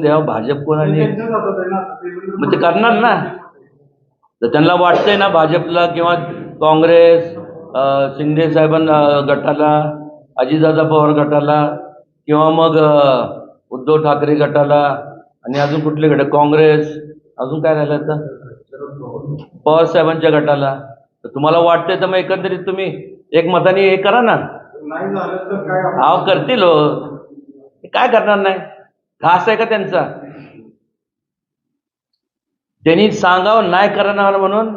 द्यावं भाजप कोणाने मग ते करणार ना. तर त्यांना वाटतंय ना भाजपला किंवा काँग्रेस शिंदे साहेबांना गटाला अजितदादा पवार गटाला किंवा मग उद्धव ठाकरे गटाला आणि अजून कुठले गट? काँग्रेस. अजून काय राहिलं तर पवार साहेबांच्या गटाला. तर तुम्हाला वाटतंय तर मग एकंदरीत तुम्ही एक मताने हे करा ना. अहो करतील हो. हे काय करणार नाही? घास आहे का त्यांचा? त्यांनी सांगावं नाही करणार म्हणून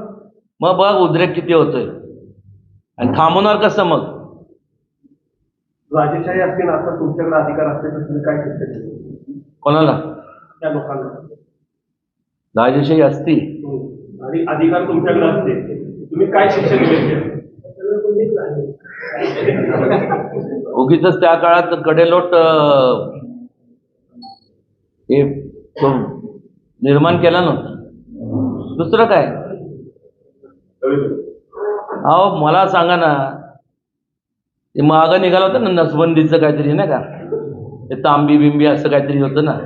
मग बघ उद्रेक किती होतोय. आणि थांबवणार कसं मग? राजेशाही असतील आता तुमच्याकडे अधिकार असतील तर तुम्ही काय केली कोणाला? त्या लोकांना. राजेशाही असती हम्म. आणि अधिकार तुमच्याकडे असते तुम्ही काय शिक्षा दिली उगीच त्या काळात कडेलोट हे निर्माण केला नव्हता. दुसरं काय? अहो मला सांगा ना ते मागं निघालं होतं ना नसबंदीचं काहीतरी नाही का? ते तांबी बिंबी असं काहीतरी होतं ना.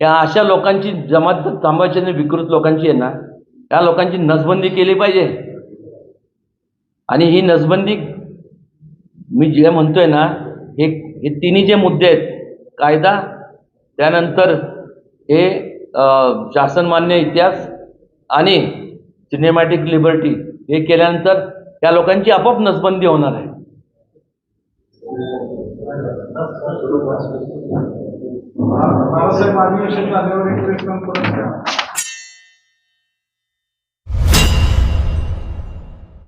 या अशा लोकांची जमात थांबायची आणि विकृत लोकांची आहे ना त्या लोकांची नसबंदी केली पाहिजे. आणि ही नसबंदी मी जे म्हणतोय ना हे हे तिन्ही जे मुद्दे आहेत कायदा त्यानंतर हे शासनमान्य इतिहास आणि सिनेमॅटिक लिबर्टी हे केल्यानंतर त्या लोकांची आपोआप नसबंदी होणार आहे. बाळासाहेब